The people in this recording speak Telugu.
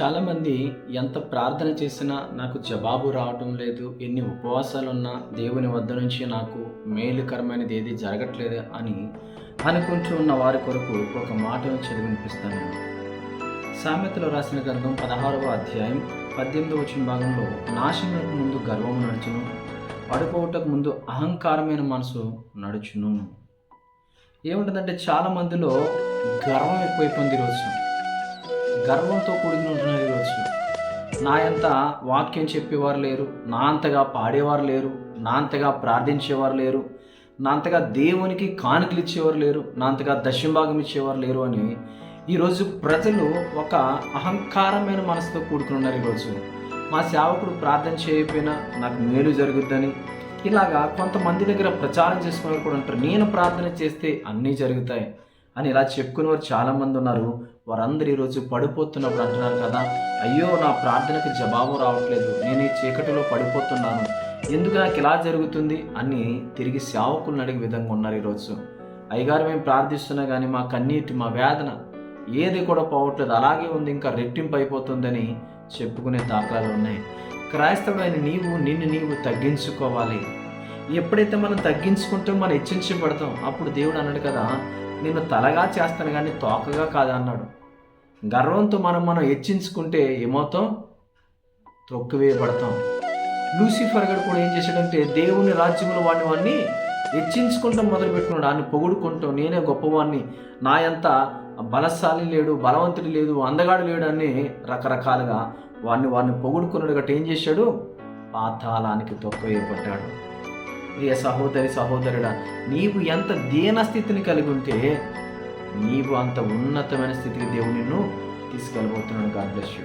చాలామంది ఎంత ప్రార్థన చేసినా నాకు జవాబు రావటం లేదు ఎన్ని ఉపవాసాలున్నా దేవుని వద్ద నుంచి నాకు మేలుకరమైనది ఏది జరగట్లేదు అని అనుకుంటూ ఉన్న వారి కొరకు ఒక మాటను చదివినిపిస్తాను నేను. సామెతలో రాసిన గ్రంథం పదహారవ అధ్యాయం పద్దెనిమిది వచ్చిన భాగంలో నాశనకు ముందు గర్వము నడుచును పడుకోవటకు ముందు అహంకారమైన మనసు నడుచును. ఏముంటుందంటే చాలా మందిలో గర్వం ఎక్కువైపోయింది ఈరోజు గర్వంతో కూడిన ఈరోజు నా అంత వాక్యం చెప్పేవారు లేరు నా అంతగా పాడేవారు లేరు నా అంతగా ప్రార్థించేవారు లేరు నా అంతగా దేవునికి కానుకలు ఇచ్చేవారు లేరు నా అంతగా దశంభాగం ఇచ్చేవారు లేరు అని ఈరోజు ప్రజలు ఒక అహంకారమైన మనసుతో కూడుకుని ఉన్నారు ఈరోజు మా సేవకుడు ప్రార్థన చేయకపోయినా నాకు మేలు జరుగుద్దని ఇలాగా కొంతమంది దగ్గర ప్రచారం చేసుకునే కూడా ఉంటారు. నేను ప్రార్థన చేస్తే అన్నీ జరుగుతాయి. అని ఇలా చెప్పుకునేవారు చాలామంది ఉన్నారు. వారందరూ ఈరోజు పడిపోతున్నప్పుడు అంటున్నారు కదా అయ్యో నా ప్రార్థనకు జవాబు రావట్లేదు. నేను ఈ చీకటిలో పడిపోతున్నాను. ఎందుకు నాకు ఇలా జరుగుతుంది అని తిరిగి సేవకులను అడిగే విధంగా ఉన్నారు ఈరోజు అయ్యగారు మేము ప్రార్థిస్తున్నా కానీ మా కన్నీటి మా వేదన ఏది కూడా పోవట్లేదు. అలాగే ఉంది ఇంకా రెట్టింపు అయిపోతుందని చెప్పుకునే దాఖలాలు ఉన్నాయి. క్రైస్తవుడైన నీవు నిన్ను నీవు తగ్గించుకోవాలి. ఎప్పుడైతే మనం తగ్గించుకుంటూ మనం హెచ్చించబడతాం అప్పుడు దేవుడు అన్నాడు కదా నేను తలగా చేస్తాను కానీ తోకగా కాదా అన్నాడు. గర్వంతో మనం మనం హెచ్చించుకుంటే ఏమవుతాం? తొక్కువేయబడతాం లూసిఫర్ గడు కూడా ఏం చేశాడంటే దేవుని రాజ్యంలో వాడిని వాడిని హెచ్చించుకుంటాం మొదలు పెట్టుకున్నాడు ఆయన పొగుడుకుంటాం నేనే గొప్పవాడిని నా ఎంత బలశాలి లేడు బలవంతుడు లేదు అందగాడు లేడు అని రకరకాలుగా వాడిని వాడిని పొగుడుకున్నాడు గట్ట ఏం చేశాడు? పాతాళానికి తొక్కవేయబడ్డాడు. ప్రియ సహోదరి సహోదరుడా నీవు ఎంత దీన స్థితిని కలిగి ఉంటే నీవు అంత ఉన్నతమైన స్థితికి దేవుడు నిన్ను తీసుకెళ్ళబోతున్నాడు. God bless you